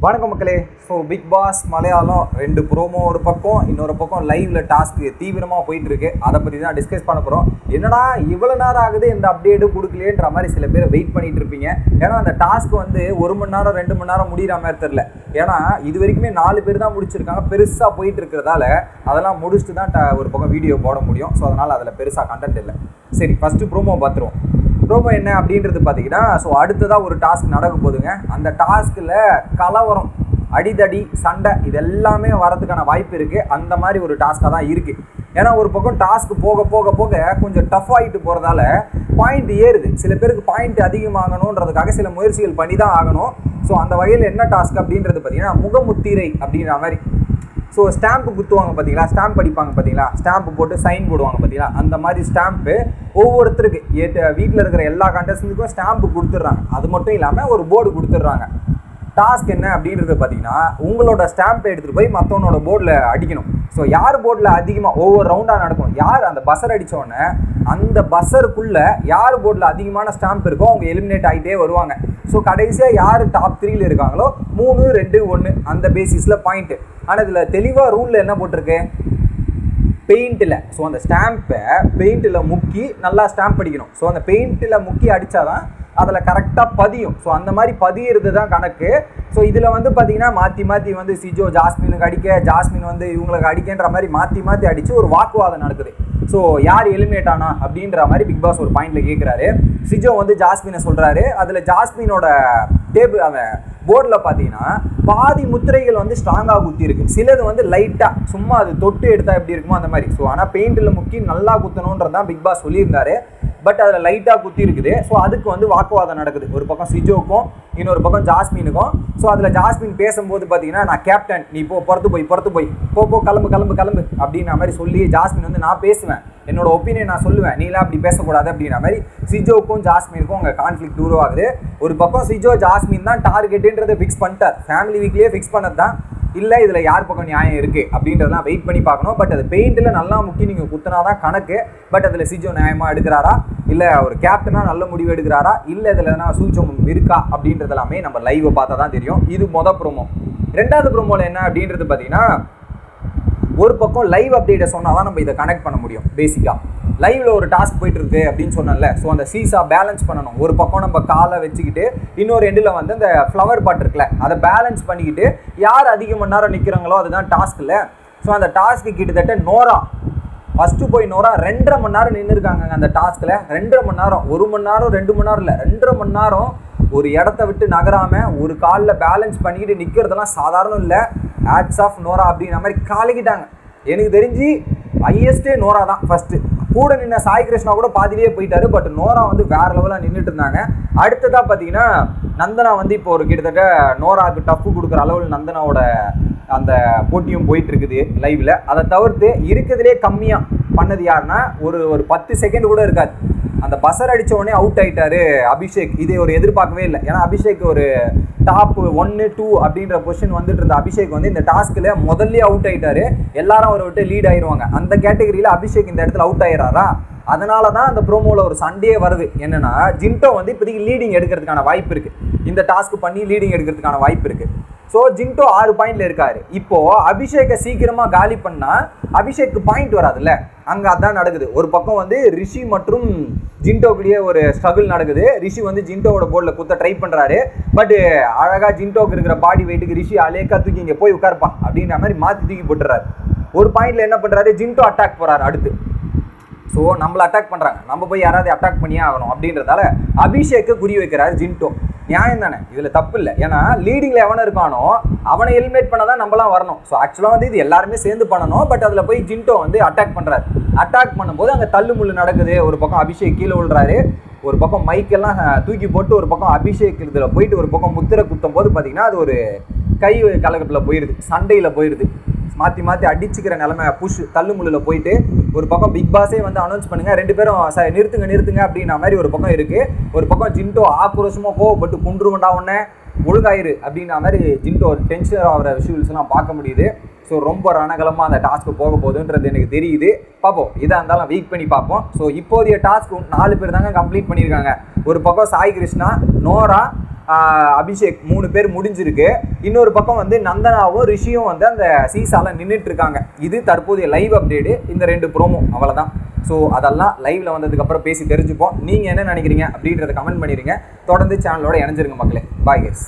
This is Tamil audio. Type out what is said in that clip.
வணக்கம் மக்களே. ஸோ பிக் பாஸ் மலையாளம் ரெண்டு ப்ரோமோ ஒரு பக்கம் இன்னொரு பக்கம் லைவ்ல டாஸ்க் தீவிரமாக போயிட்டு இருக்கு அதை பற்றி தான் டிஸ்கஸ் பண்ண போகிறோம் என்னடா இவ்வளோ நேரம் ஆகுது இந்த அப்டேட்டு கொடுக்கலேன்ற மாதிரி சில பேர் வெயிட் பண்ணிட்டு இருப்பீங்க. ஏன்னா அந்த டாஸ்க் வந்து ஒரு மணி நேரம் ரெண்டு மணி நேரம் முடிகிற மாதிரி தெரில ஏன்னா இது வரைக்குமே நாலு பேர் தான் முடிச்சிருக்காங்க. பெருசாக போயிட்டு இருக்கிறதால அதெல்லாம் முடிச்சுட்டு தான் ட- ஒரு பக்கம் வீடியோ போட முடியும். ஸோ அதனால் அதில் பெருசாக கண்டென்ட் இல்லை. சரி ஃபஸ்ட்டு ப்ரோமோ பார்த்துருவோம். ப்ரோமோ என்ன அப்படின்றது பார்த்தீங்கன்னா ஸோ அடுத்ததாக ஒரு டாஸ்க் நடக்க போகுதுங்க. அந்த டாஸ்கில் கலவரம் அடிதடி சண்டை இது எல்லாமே வரதுக்கான வாய்ப்பு இருக்குது அந்த மாதிரி ஒரு டாஸ்க்காக தான் இருக்குது ஏன்னா ஒரு பக்கம் டாஸ்க் போக போக போக கொஞ்சம் டஃப் ஆகிட்டு போகிறதால பாயிண்ட் ஏறுது. சில பேருக்கு பாயிண்ட் அதிகமாகணுன்றதுக்காக சில முயற்சிகள் பண்ணி தான் ஆகணும். ஸோ அந்த வகையில் என்ன டாஸ்க் அப்படின்றது பார்த்தீங்கன்னா முகமுத்திரை அப்படின்ற மாதிரி. ஸோ ஸ்டாம்ப் குத்துவாங்க பார்த்தீங்களா ஸ்டாம்ப் அடிப்பாங்க பார்த்தீங்களா ஸ்டாம்ப் போட்டு சைன் போடுவாங்க பார்த்தீங்களா அந்த மாதிரி ஸ்டாம்ப்பு ஒவ்வொருத்தருக்கு வீட்டில் இருக்கிற எல்லா கண்டஸ்டன்ட்டுக்கும் ஸ்டாம்ப் கொடுத்துட்றாங்க. அது மட்டும் இல்லாமல் ஒரு போர்டு கொடுத்துட்றாங்க. டாஸ்க் என்ன அப்படின்றது பார்த்தீங்கன்னா உங்களோட ஸ்டாம்ப் எடுத்துகிட்டு போய் மற்றவனோட போர்டில் அடிக்கணும். ஸோ யார் போர்டில் அதிகமாக ஒவ்வொரு ரவுண்டாக நடக்கும்? யார் அந்த பஸ்ஸர் உடனே அந்த பஸ்ஸருக்குள்ளே யார் போர்டில் அதிகமான ஸ்டாம்ப் இருக்கோ அவங்க எலிமினேட் ஆகிட்டே வருவாங்க. ஸோ கடைசியாக யார் டாப் த்ரீயில் இருக்காங்களோ மூணு ரெண்டு ஒன்று அந்த பேசிஸில் பாயிண்ட்டு ஆனால் இதில் தெளிவாக ரூலில் என்ன போட்டிருக்கு? பெயிண்ட்டில் ஸோ அந்த ஸ்டாம்பை பெயிண்ட்டில் முக்கி நல்லா ஸ்டாம்ப் அடிக்கணும். ஸோ அந்த பெயிண்ட்டில் முக்கி அடித்தாதான் அதில் கரெக்டாக பதியும். ஸோ அந்த மாதிரி பதியிறது தான் கணக்கு. ஸோ இதில் வந்து பார்த்தீங்கன்னா மாற்றி மாற்றி வந்து சிஜோ ஜாஸ்மினுக்கு அடிக்க ஜாஸ்மின் வந்து இவங்களுக்கு அடிக்கன்ற மாதிரி மாற்றி மாற்றி அடித்து ஒரு வாக்குவாதம் நடக்குது. ஸோ யார் எலிமினேட் ஆனா அப்படின்ற மாதிரி பிக் பாஸ் ஒரு பாயிண்ட்ல கேட்குறாரு சிஜோ வந்து ஜாஸ்மினை சொல்கிறாரு அதில் ஜாஸ்மினோட டேபிள் அவன் போர்டில் பார்த்தீங்கன்னா பாதி முத்திரைகள் வந்து ஸ்ட்ராங்காக குத்திருக்கு சிலது வந்து லைட்டாக சும்மா அது தொட்டு எடுத்தால் எப்படி இருக்குமோ அந்த மாதிரி. ஸோ ஆனால் பெயிண்டில் முக்கி நல்லா குத்தணுன்றது தான் பிக் பாஸ் சொல்லியிருந்தாரு. பட் அதில் லைட்டாக குத்தி இருக்குது. ஸோ அதுக்கு வந்து வாக்குவாதம் நடக்குது. ஒரு பக்கம் சிஜோக்கும் இன்னொரு பக்கம் ஜாஸ்மினுக்கும். ஸோ அதில் ஜாஸ்மின் பேசும்போது பார்த்தீங்கன்னா நான் கேப்டன் நீ போ புறத்து போய் புறத்து போய். போ போ கிளம்பு கிளம்பு கிளம்பு. அப்படின்ற மாதிரி சொல்லி ஜாஸ்மின் வந்து நான் பேசுவேன். என்னோட ஒப்பீனியன் நான் சொல்லுவேன். நீலாம் அப்படி பேசக்கூடாது. அப்படின்ற மாதிரி சிஜோக்கும் ஜாஸ்மினுக்கும் அங்கே கான்ஃப்ளிக் உருவாகுது. ஒரு பக்கம் சிஜோ ஜாஸ்மின் தான் டார்கெட்டுன்றதை ஃபிக்ஸ் பண்ணிட்டார். ஃபேமிலி வீக்லேயே ஃபிக்ஸ் பண்ணது தான் இல்லை இதில் யார் பக்கம் நியாயம் இருக்குது அப்படின்றதெல்லாம் வெயிட் பண்ணி பார்க்கணும். பட் அது பெயிண்டில் நல்லா முக்கி நீங்கள் குத்துனா தான் கணக்கு. பட் அதில் சிஜோ நியாயமாக எடுக்கிறாரா? இல்லை ஒரு கேப்டனாக நல்ல முடிவு எடுக்கிறாரா? இல்லை இதில் எதனா சூச்சம் இருக்கா அப்படின்றது எல்லாமே நம்ம லைவை பார்த்தா தான் தெரியும். இது மொதல் ப்ரோமோ ரெண்டாவது ப்ரோமோவில் என்ன அப்படின்றது பார்த்தீங்கன்னா ஒரு பக்கம் லைவ் அப்டேட்டை சொன்னால் தான் நம்ம இதை கனெக்ட் பண்ண முடியும் பேசிக்காக லைவ்ல ஒரு டாஸ்க் போயிட்டு இருக்கு அப்படின்னு சொன்னேன்ல. ஸோ அந்த சீசா பேலன்ஸ் பண்ணணும். ஒரு பக்கம் நம்ம காலை வச்சுக்கிட்டு இன்னொரு எண்டில் வந்து அந்த ஃப்ளவர் பாட் இருக்குல்ல அதை பேலன்ஸ் பண்ணிக்கிட்டு யார் அதிக மணி நேரம் நிற்கிறாங்களோ அதுதான் டாஸ்க்கில் ஸோ அந்த டாஸ்க்கு கிட்டத்தட்ட நோரா ஃபஸ்ட்டு போய் நோரா ரெண்டரை மணி நேரம் நின்றுருக்காங்க அந்த டாஸ்கில் ரெண்டரை மணி நேரம் ஒரு மணி நேரம் ரெண்டு மணி நேரம் இல்லை ரெண்டரை மணி நேரம் ஒரு இடத்த விட்டு நகராமல் ஒரு காலில் பேலன்ஸ் பண்ணிக்கிட்டு நிற்கிறதெல்லாம் சாதாரணம் இல்லை. ஆட்ஸ் ஆஃப் நோரா அப்படிங்கிற மாதிரி காலிக்கிட்டாங்க. எனக்கு தெரிஞ்சு ஹையஸ்டே நோரா தான் ஃபஸ்ட்டு கூட நின்ன சாய் கிருஷ்ணா கூட பாதிலேயே போயிட்டாரு பட் நோரா வந்து வேற லெவலாக நின்றுட்டு இருந்தாங்க. அடுத்ததாக பார்த்தீங்கன்னா நந்தனா வந்து இப்போ ஒரு கிட்டத்தட்ட நோராவுக்கு டஃப் கொடுக்குற அளவில் நந்தனாவோட அந்த போட்டியும் போயிட்டு இருக்குது அதை தவிர்த்து இருக்கிறதுலே கம்மியாக பண்ணது யாருன்னா ஒரு ஒரு பத்து செகண்ட் கூட இருக்காது. அந்த பசர் அடிச்ச உடனே அவுட் ஆகிட்டாரு அபிஷேக். இதை ஒரு எதிர்பார்க்கவே இல்லை. ஏன்னா அபிஷேக் ஒரு டாப் ஒன்று டூ அப்படின்ற பொசிஷன் வந்துட்டு இருந்த அபிஷேக் வந்து இந்த டாஸ்க்கில் முதல்ல அவுட் ஆகிட்டாரு எல்லாரும் அவரை விட்டு லீட் ஆயிடுவாங்க அந்த கேட்டகரியில் அபிஷேக் இந்த இடத்துல அவுட் ஆயிடுறாரா? அதனால தான் அந்த ப்ரோமோவில் ஒரு சண்டே வருது. என்னென்னா ஜின்டோ வந்து இப்போதைக்கு லீடிங் எடுக்கிறதுக்கான வாய்ப்பு இருக்குது இந்த டாஸ்க் பண்ணி லீடிங் எடுக்கிறதுக்கான வாய்ப்பு இருக்குது ஸோ ஜின்டோ ஆறு பாயிண்ட்ல இருக்காரு. இப்போ அபிஷேக்கை சீக்கிரமா காலி பண்ணா அபிஷேக்கு பாயிண்ட் வராதுல்ல? அங்க அதான் நடக்குது. ஒரு பக்கம் வந்து ரிஷி மற்றும் ஜின்டோக்குள்ளேயே ஒரு ஸ்ட்ரகிள் நடக்குது. ரிஷி வந்து ஜின்டோவோட போர்டில் குத்த ட்ரை பண்ணுறாரு பட் அழகாக ஜின்டோக்கு இருக்கிற பாடி வெயிட்டுக்கு ரிஷி அலேக்கா தூக்கி இங்கே போய் உட்காருப்பா. அப்படின்ற மாதிரி மாற்றி தூக்கி போட்டுறாரு. ஒரு பாயிண்ட்ல என்ன பண்ணுறாரு ஜின்டோ அட்டாக் போகிறாரு அடுத்து. ஸோ நம்மளை அட்டாக் பண்ணுறாங்க நம்ம போய் யாராவது அட்டாக் பண்ணியே ஆகணும் அப்படின்றதால அபிஷேக்கு குறி வைக்கிறாரு ஜின்டோ. நியாயம் தானே? இதில் தப்பு இல்லை. ஏன்னா லீடிங்கில் எவனை இருக்கானோ அவனை எலிமினேட் பண்ண தான் நம்மளாம் வரணும். ஸோ ஆக்சுவலாக வந்து இது எல்லாருமே சேர்ந்து பண்ணணும். பட் அதில் போய் ஜின்டோ வந்து அட்டாக் பண்ணுறாரு அட்டாக் பண்ணும்போது அங்கே தள்ளு முள்ளு நடக்குது. ஒரு பக்கம் அபிஷேக் கீழே விழுறாரு. ஒரு பக்கம் மைக்கெல்லாம் தூக்கி போட்டு ஒரு பக்கம் அபிஷேக் இதில் போயிட்டு ஒரு பக்கம் முத்திரை குத்தும் போது பார்த்தீங்கன்னா அது ஒரு கை கலகத்தில் போயிடுது சண்டையில் போயிடுது மாற்றி மாற்றி அடிச்சுக்கிற நிலமை புஷ் தள்ளுமுள்ளில் போயிட்டு ஒரு பக்கம் பிக் பாஸே வந்து அனௌன்ஸ் பண்ணுங்க ரெண்டு பேரும் ச நிறுத்துங்க நிறுத்துங்க அப்படின்ற மாதிரி ஒரு பக்கம் இருக்குது ஒரு பக்கம் ஜின்டோ ஆக்ரோஷமாக கோவப்பட்டு குன்றுவண்டா உடனே ஒழுங்காயிரு அப்படின்ற மாதிரி ஜின்டோ டென்ஷன் ஆகிற விஷுவல்ஸ்லாம் பார்க்க முடியுது. ஸோ ரொம்ப ரணகலமாக அந்த டாஸ்க்கு போக போகுதுன்றது எனக்கு தெரியுது. பார்ப்போம். இதாக இருந்தாலும் வெயிட் பண்ணி பார்ப்போம். ஸோ இப்போதைய டாஸ்க் நாலு பேர் தாங்க கம்ப்ளீட் பண்ணியிருக்காங்க. ஒரு பக்கம் சாய் கிருஷ்ணா நோரா அபிஷேக் மூணு பேர் முடிஞ்சிருக்கு. இன்னொரு பக்கம் வந்து நந்தனாவும் ரிஷியும் வந்து அந்த சீசால நின்றுட்டு இருக்காங்க இது தற்போதைய லைவ் அப்டேட் இந்த ரெண்டு ப்ரோமோ அவ்வளோதான் ஸோ அதெல்லாம் லைவ்ல வந்ததுக்கப்புறம் பேசி தெரிஞ்சுப்போம். நீங்கள் என்ன நினைக்கிறீங்க அப்படின்றத கமெண்ட் பண்ணிடுங்க தொடர்ந்து சேனலோட இணைஞ்சிருங்க மக்களே. பாய் கேஸ்